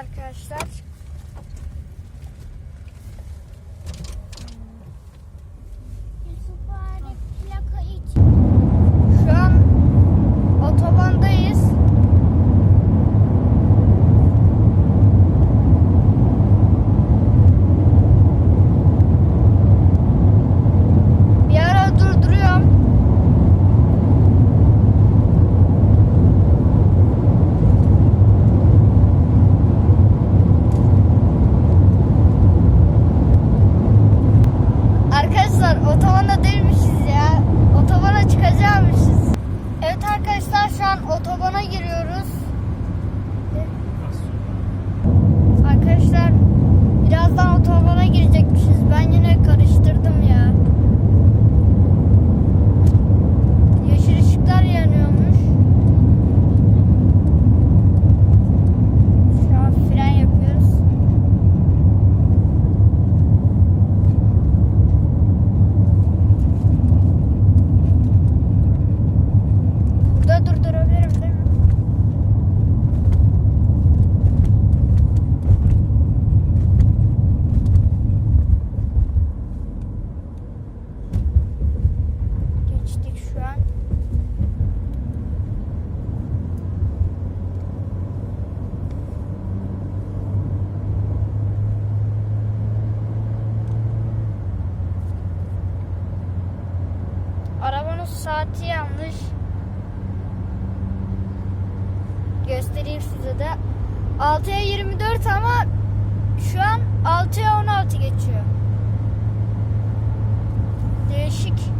arkadaşlar. Yusuf abi plaka iç. Şu an otobandayız. Bir ara durduruyorum. Arkadaşlar otobanda değilmişiz ya. Otobana çıkacakmışız. Evet arkadaşlar şu an otobana giriyoruz. Az sonra. Arkadaşlar birazdan otobana girecekmişiz. Ben yine karıştırdım ya. Yeşil ışıklar yanıyormuş. Şu an fren yapıyoruz. Burada durdurabilirim değil mi? Geçtik şu an. Arabanın saati yanlış. Göstereyim size de. 6'ya 24 ama şu an 6'ya 16 geçiyor. Değişik.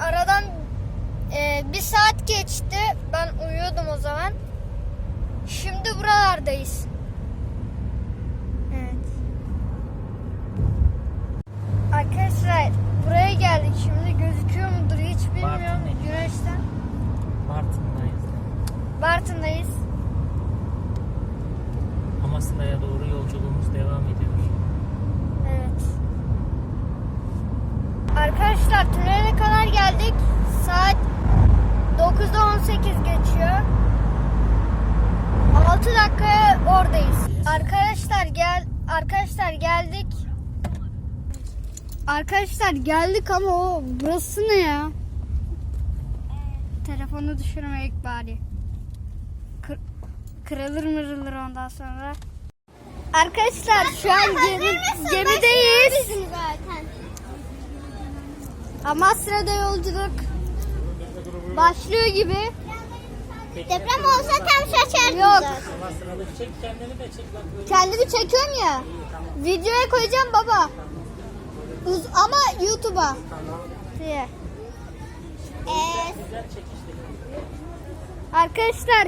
Aradan e, bir saat geçti. Ben uyuyordum o zaman. Şimdi buralardayız. Evet. Arkadaşlar buraya geldik. Şimdi gözüküyor mudur hiç bilmiyorum Bartın'dayız. güneşten. Bartın'dayız. Bartın'dayız. Amasra'ya doğru yolculuğumuz devam ediyor. Evet. Arkadaşlar tünele kadar geldik. Saat 9'da 18 geçiyor. 6 dakikaya oradayız. Arkadaşlar gel arkadaşlar geldik. Arkadaşlar geldik ama o burası ne ya? Telefonu düşürmek bari. Kır, kırılır mırılır ondan sonra. Arkadaşlar şu an gemi, gemideyiz. zaten. Amasra'da yolculuk başlıyor gibi. Deprem olsa tam şaşardım Yok. zaten. Amasra'lı çek kendini de çek bak böyle. Kendimi çekiyorum ya. Videoya koyacağım baba. Uz- ama YouTube'a. Diye. Ee, Güzel çek işte. Arkadaşlar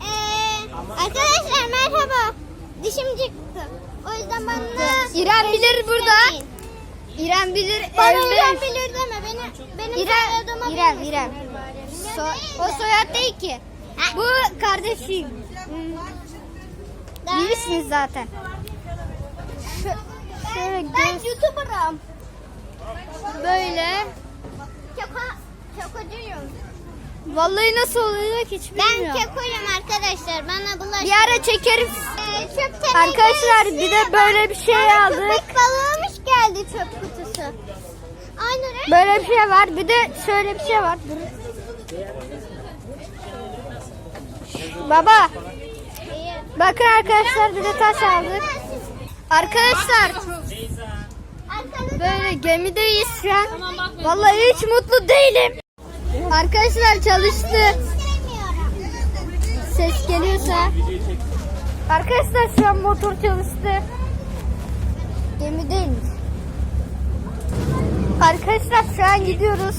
ee, arkadaşlar merhaba. Dişim çıktı. O yüzden bana... İrem bilir burada. İrem bilir. Bana evde. İrem bilir deme. Beni, benim İrem, soyadımı İrem, İrem. So, o soyad değil ki. Bu kardeşim. Daha- Bilirsiniz zaten. Şu, şöyle Ben göz YouTuber'ım. böyle. Keko, kekocuyum. Vallahi nasıl olacak hiç Ben bilmiyorum. kekoyum arkadaşlar. Bana bulaş. Bir ara çekerim. Ee. Arkadaşlar bir de böyle bir şey aldık. Köpek balığımış geldi çöp kutusuna. Aynı renk. Böyle bir şey var. Bir de şöyle bir şey var. Dur. Baba. Bakın arkadaşlar bir de taş aldık. Arkadaşlar böyle gemideyiz şu an. Vallahi hiç mutlu değilim. Arkadaşlar çalıştı. Ses geliyorsa. Arkadaşlar şu an motor çalıştı. Gemideyiz. Arkadaşlar şu an gidiyoruz.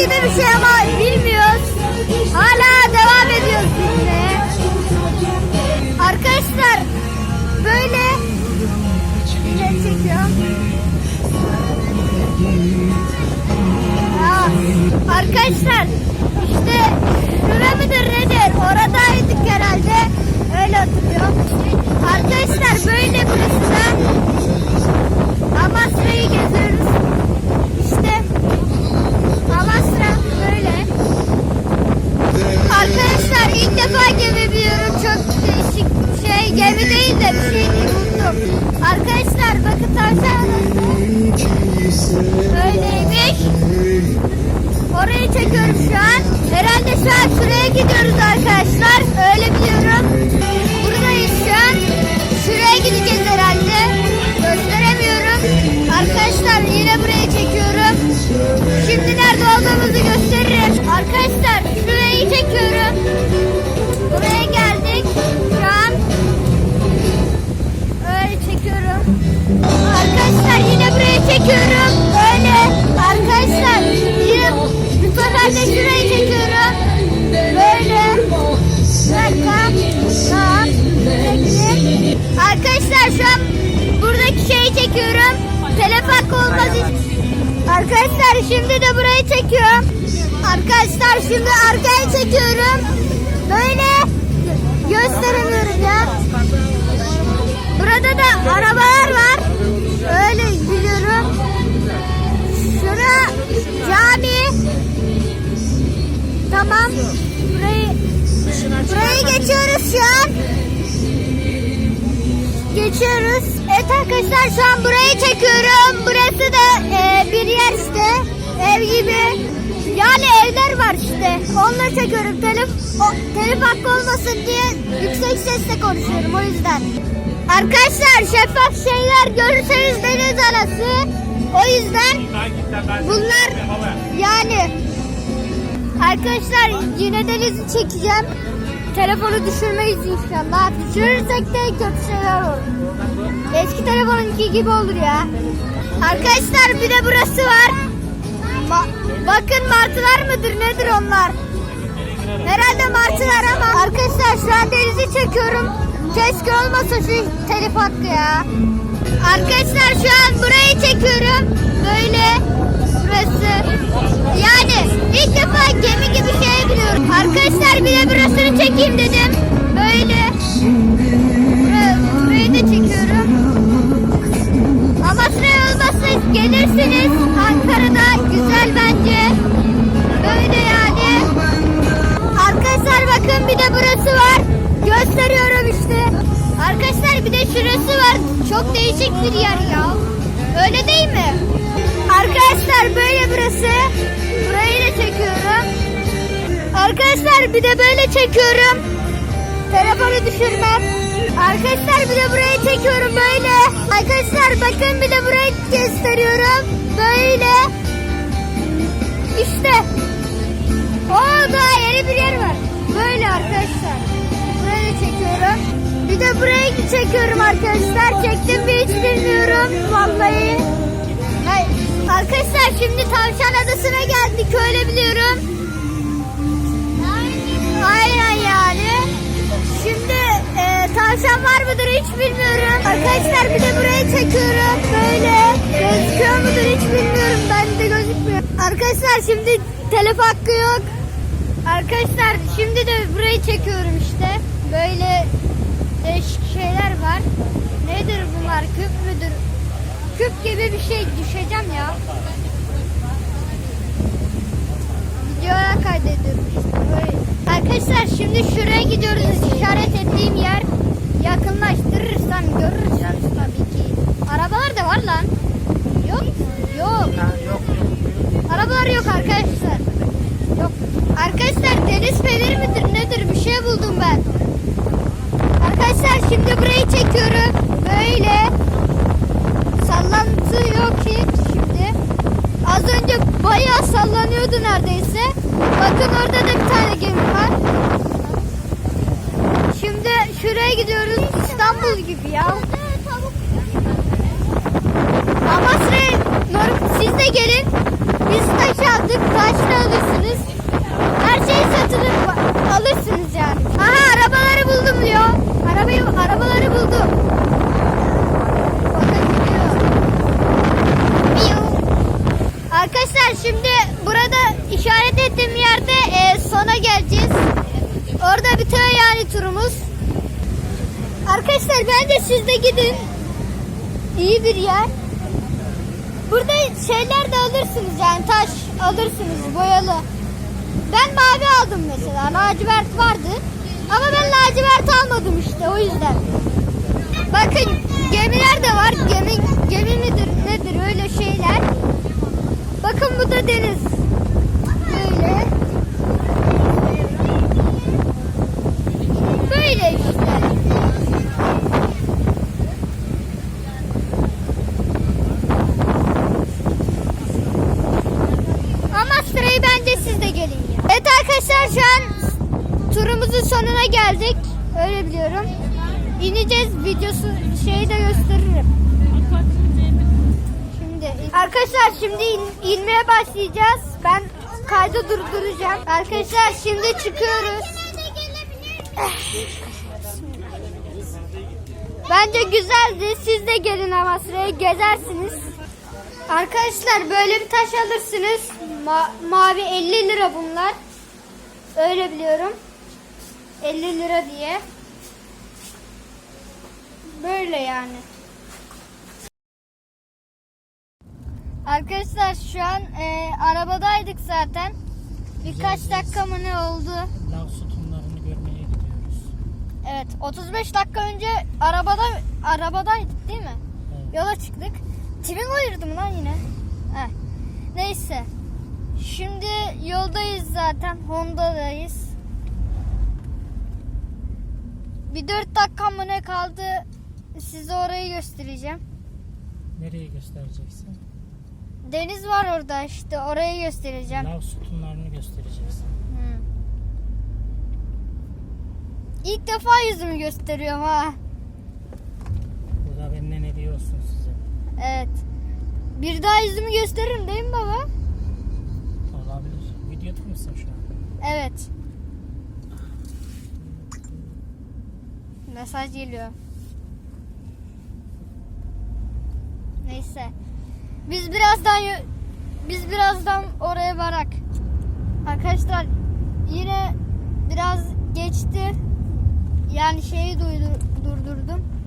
Gibi bir şey ama bilmiyoruz. Hala devam ediyoruz gitmeye. Arkadaşlar böyle ne çekiyor? Aa, arkadaşlar işte şura mıdır nedir? Oradaydık herhalde. Öyle hatırlıyorum. Arkadaşlar böyle burası da Amasra'yı geziyoruz. Şimdi de burayı çekiyorum. Arkadaşlar şimdi arkayı çekiyorum. Böyle gösteremiyorum ya. Burada da arabalar var. Öyle biliyorum. Şura cami. Tamam. Burayı burayı geçiyoruz şu an. Geçiyoruz. Evet arkadaşlar şu an burayı çekiyorum. Burası da e, bir yer işte. Ev gibi. Yani evler var işte. Onları çekiyorum. Telif, o, telif hakkı olmasın diye yüksek sesle konuşuyorum o yüzden. Arkadaşlar şeffaf şeyler görürseniz deniz anası. O yüzden bunlar yani arkadaşlar yine denizi çekeceğim. Telefonu düşürmeyiz inşallah. Düşürürsek de kötü şeyler olur. Eski telefonunki gibi olur ya. Arkadaşlar bir de burası var. Ma- bakın martılar mıdır nedir onlar? Herhalde martılar ama arkadaşlar şu an denizi çekiyorum. Keşke olmasa şu telif hakkı ya. Arkadaşlar şu an burayı çekiyorum. Böyle burası. Yani ilk defa gemi gibi şey biliyorum. Arkadaşlar bir de burasını çekeyim dedim. Böyle. Bura- burayı da çekiyorum. Ama sıraya olmazsa gelirsiniz. Ankara'da güzel bence. Böyle yani. Arkadaşlar bakın bir de burası var. Gösteriyorum işte. Arkadaşlar bir de şurası var. Çok değişik bir yer ya. Burası. Burayı da çekiyorum. Arkadaşlar bir de böyle çekiyorum. Telefonu düşürmem. Arkadaşlar bir de burayı çekiyorum böyle. Arkadaşlar bakın bir de burayı gösteriyorum. Böyle. İşte. Oo daha yeni bir yer var. Böyle arkadaşlar. Burayı çekiyorum. Bir de burayı çekiyorum arkadaşlar. Çektim mi hiç bilmiyorum vallahi. Arkadaşlar şimdi Tavşan Adası'na geldik öyle biliyorum. Aynen yani. Şimdi e, tavşan var mıdır hiç bilmiyorum. Arkadaşlar bir de buraya çekiyorum. Böyle gözüküyor mudur hiç bilmiyorum. Ben de gözükmüyor. Arkadaşlar şimdi telef hakkı yok. Arkadaşlar şimdi de burayı çekiyorum işte. Böyle değişik şeyler var. Nedir bunlar? Küp müdür? Küp gibi bir şey düşeceğim ya. Videoya kaydediyorum işte böyle. Arkadaşlar şimdi şuraya gidiyoruz. İşaret ettiğim yer yakınlaştırırsam görürsünüz tabii ki. Arabalar da var lan. Yok. Yok. yok yok. Arabalar yok arkadaşlar. Yok. Arkadaşlar deniz feneri midir nedir bir şey buldum ben. Arkadaşlar şimdi burayı çekiyorum. Böyle sallantı yok ki şimdi. Az önce bayağı sallanıyordu neredeyse. Bakın orada da bir tane gemi var. Şimdi şuraya gidiyoruz. İstanbul gibi ya. Ama size siz de gelin. Biz taş aldık. Taşla alırsınız. Her şeyi satılıp alırsınız yani. Aha arabaları buldum diyor. Arabayı, arabaları buldum. Arkadaşlar şimdi burada işaret ettiğim yerde e, sona geleceğiz. Orada bitiyor yani turumuz. Arkadaşlar bence siz de gidin. İyi bir yer. Burada şeyler de alırsınız yani taş alırsınız boyalı. Ben mavi aldım mesela lacivert vardı. Ama ben lacivert almadım işte o yüzden. Bakın gemiler de var. Gemi, gemi midir nedir öyle şeyler. Bakın bu da deniz. Böyle. Böyle işte. Ama sırayı bence siz de gelin ya. Evet arkadaşlar şu an turumuzun sonuna geldik. Öyle biliyorum. İneceğiz videosu şeyi de gösteririm. Arkadaşlar şimdi in- inmeye başlayacağız. Ben kaydı durduracağım. Arkadaşlar şimdi çıkıyoruz. Bence güzeldi. Siz de gelin ama sıraya gezersiniz. Arkadaşlar böyle bir taş alırsınız. Ma- mavi 50 lira bunlar. Öyle biliyorum. 50 lira diye. Böyle yani. Arkadaşlar şu an e, arabadaydık zaten. Birkaç dakika mı ne oldu? Lav sütunlarını görmeye gidiyoruz. Evet 35 dakika önce arabada arabadaydık değil mi? Evet. Yola çıktık. Twingo ayırdım lan yine. Heh. Neyse. Şimdi yoldayız zaten. Honda'dayız. Bir 4 dakika mı ne kaldı? Size orayı göstereceğim. Nereye göstereceksin? Deniz var orada işte orayı göstereceğim. Lav sütunlarını göstereceksin. Hı. İlk defa yüzümü gösteriyorum ha. Burada benimle ne diyorsun size? Evet. Bir daha yüzümü gösteririm değil mi baba? Olabilir. Videoda mısın şu an? Evet. Mesaj geliyor. Neyse. Biz birazdan biz birazdan oraya varak. Arkadaşlar yine biraz geçti. Yani şeyi duydur, durdurdum.